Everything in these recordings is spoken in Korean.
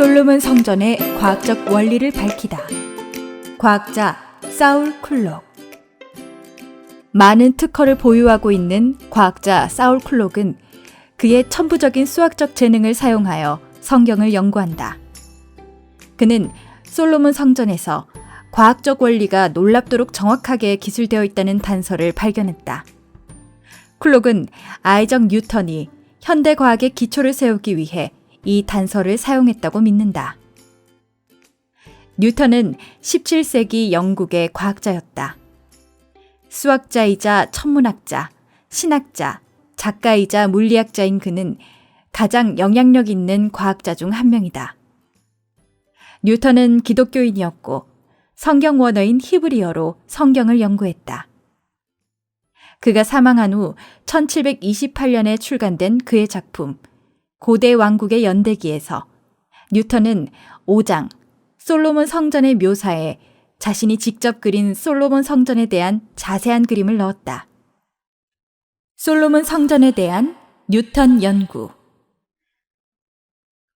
솔로몬 성전의 과학적 원리를 밝히다. 과학자 사울 쿨록. 많은 특허를 보유하고 있는 과학자 사울 쿨록은 그의 천부적인 수학적 재능을 사용하여 성경을 연구한다. 그는 솔로몬 성전에서 과학적 원리가 놀랍도록 정확하게 기술되어 있다는 단서를 발견했다. 쿨록은 아이적 뉴턴이 현대 과학의 기초를 세우기 위해 이 단서를 사용했다고 믿는다. 뉴턴은 17세기 영국의 과학자였다. 수학자이자 천문학자, 신학자, 작가이자 물리학자인 그는 가장 영향력 있는 과학자 중 한 명이다. 뉴턴은 기독교인이었고 성경 원어인 히브리어로 성경을 연구했다. 그가 사망한 후 1728년에 출간된 그의 작품 고대 왕국의 연대기에서 뉴턴은 5장 솔로몬 성전의 묘사에 자신이 직접 그린 솔로몬 성전에 대한 자세한 그림을 넣었다. 솔로몬 성전에 대한 뉴턴 연구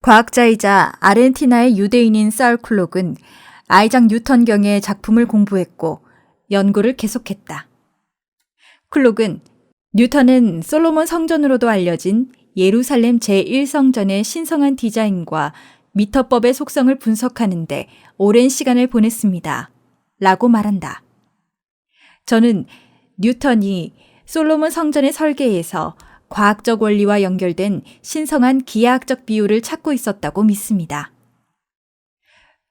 과학자이자 아르헨티나의 유대인인 사울 클록은 아이작 뉴턴 경의 작품을 공부했고 연구를 계속했다. 클록은 뉴턴은 솔로몬 성전으로도 알려진 예루살렘 제1성전의 신성한 디자인과 미터법의 속성을 분석하는데 오랜 시간을 보냈습니다. 라고 말한다. 저는 뉴턴이 솔로몬 성전의 설계에서 과학적 원리와 연결된 신성한 기하학적 비율을 찾고 있었다고 믿습니다.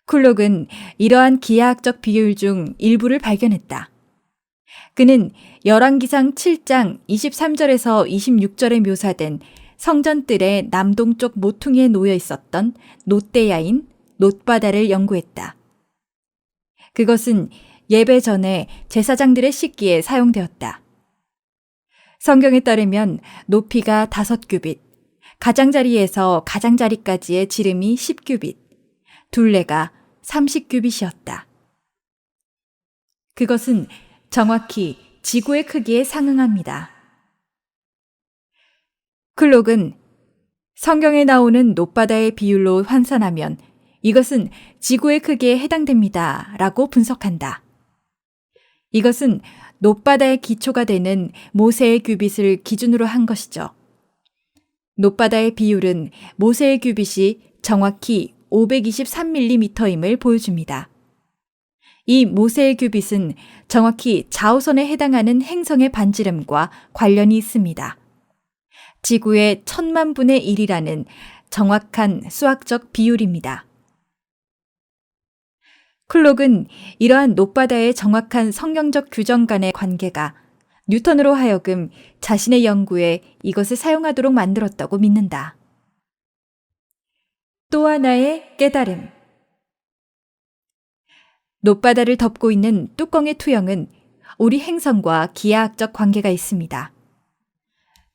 쿨록은 이러한 기하학적 비율 중 일부를 발견했다. 그는 열왕기상 7장 23절에서 26절에 묘사된 성전뜰의 남동쪽 모퉁이에 놓여 있었던 놋대야인 놋바다를 연구했다. 그것은 예배 전에 제사장들의 씻기에 사용되었다. 성경에 따르면 높이가 5규빗, 가장자리에서 가장자리까지의 지름이 10규빗, 둘레가 30규빗이었다. 그것은 정확히 지구의 크기에 상응합니다. 클록은 성경에 나오는 높바다의 비율로 환산하면 이것은 지구의 크기에 해당됩니다. 라고 분석한다. 이것은 높바다의 기초가 되는 모세의 규빗을 기준으로 한 것이죠. 높바다의 비율은 모세의 규빗이 정확히 523mm임을 보여줍니다. 이 모세의 규빗은 정확히 자오선에 해당하는 행성의 반지름과 관련이 있습니다. 지구의 천만 분의 1이라는 정확한 수학적 비율입니다. 클록은 이러한 높바다의 정확한 성경적 규정 간의 관계가 뉴턴으로 하여금 자신의 연구에 이것을 사용하도록 만들었다고 믿는다. 또 하나의 깨달음. 높바다를 덮고 있는 뚜껑의 투영은 우리 행성과 기하학적 관계가 있습니다.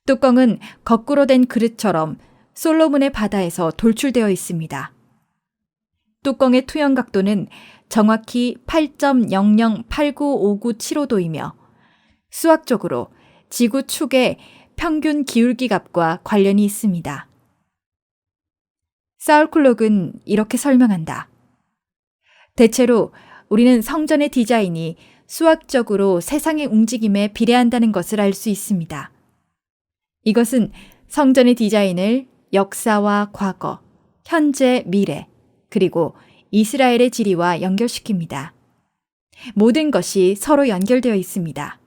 뚜껑은 거꾸로 된 그릇처럼 솔로몬의 바다에서 돌출되어 있습니다. 뚜껑의 투영 각도는 정확히 8.00895975도이며 수학적으로 지구 축의 평균 기울기 값과 관련이 있습니다. 사울클록은 이렇게 설명한다. 대체로 우리는 성전의 디자인이 수학적으로 세상의 움직임에 비례한다는 것을 알 수 있습니다. 이것은 성전의 디자인을 역사와 과거, 현재, 미래, 그리고 이스라엘의 지리와 연결시킵니다. 모든 것이 서로 연결되어 있습니다.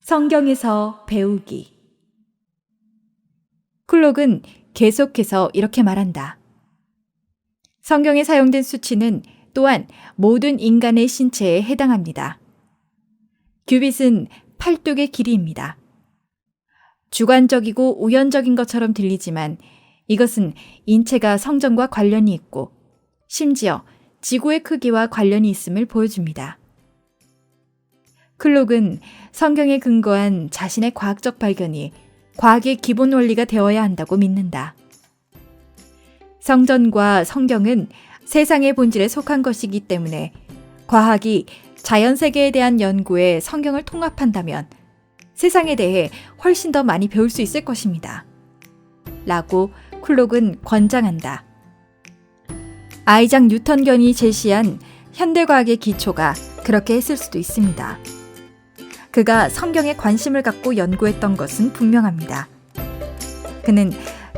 성경에서 배우기. 쿨록은 계속해서 이렇게 말한다. 성경에 사용된 수치는 또한 모든 인간의 신체에 해당합니다. 규빗은 팔뚝의 길이입니다. 주관적이고 우연적인 것처럼 들리지만 이것은 인체가 성전과 관련이 있고 심지어 지구의 크기와 관련이 있음을 보여줍니다. 클록은 성경에 근거한 자신의 과학적 발견이 과학의 기본 원리가 되어야 한다고 믿는다. 성전과 성경은 세상의 본질에 속한 것이기 때문에 과학이 자연 세계에 대한 연구에 성경을 통합한다면 세상에 대해 훨씬 더 많이 배울 수 있을 것입니다. 라고 쿨록은 권장한다. 아이작 뉴턴견이 제시한 현대과학의 기초가 그렇게 했을 수도 있습니다. 그가 성경에 관심을 갖고 연구했던 것은 분명합니다. 그는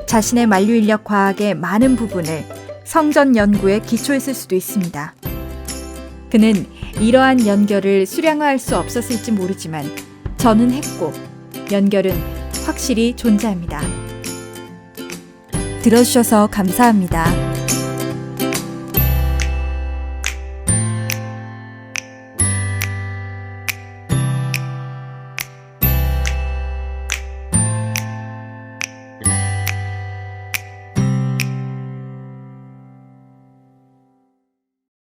자신의 만류인력 과학의 많은 부분을 성전 연구에 기초했을 수도 있습니다. 그는 이러한 연결을 수량화할 수 없었을지 모르지만 저는 했고 연결은 확실히 존재합니다. 들어주셔서 감사합니다.